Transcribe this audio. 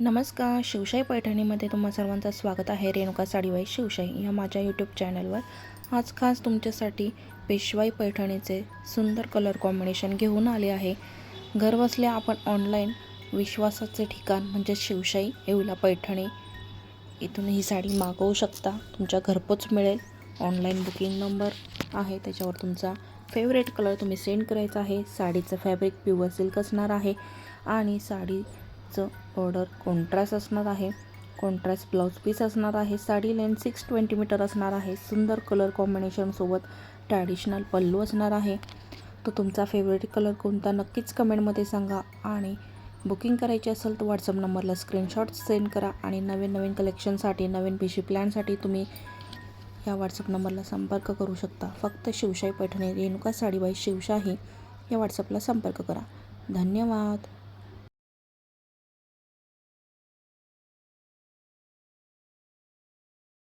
नमस्कार शिवशाही पैठणीमध्ये तुम्हा सर्वांचं स्वागत आहे. रेणुका साडीवाई शिवशाही या माझ्या यूट्यूब चॅनलवर आज खास तुमच्यासाठी पेशवाई पैठणीचे सुंदर कलर कॉम्बिनेशन घेऊन आले आहे. घरबसल्या आपण ऑनलाईन विश्वासाचे ठिकाण म्हणजे शिवशाही येऊला पैठणी. इथून ही साडी मागवू शकता. तुमच्या घरपोच मिळेल. ऑनलाईन बुकिंग नंबर आहे. त्याच्यावर तुमचा फेवरेट कलर तुम्ही सेंड करायचा आहे. साडीचं फॅब्रिक प्युअर सिल्क असणार आहे. आणि साडी ब्लाऊजचं ऑर्डर कॉन्ट्रास्ट असणार आहे. कॉन्ट्रास्ट ब्लाऊज पीस असणार आहे. Sari length six twenty metre असणार आहे. सुंदर कलर कॉम्बिनेशनसोबत ट्रॅडिशनल पल्लू असणार आहे. तो तुमचा फेवरेट कलर कोणता नक्कीच कमेंटमध्ये सांगा. आणि बुकिंग करायची असेल तर व्हॉट्सअप नंबरला स्क्रीनशॉट सेंड करा. आणि नवीन नवीन कलेक्शनसाठी नवीन पिशी प्लॅनसाठी तुम्ही या व्हॉट्सअप नंबरला संपर्क करू शकता. फक्त शिवशाही पैठणी रेणुका साडीबाई शिवशाही या व्हॉट्सअपला संपर्क करा. धन्यवाद.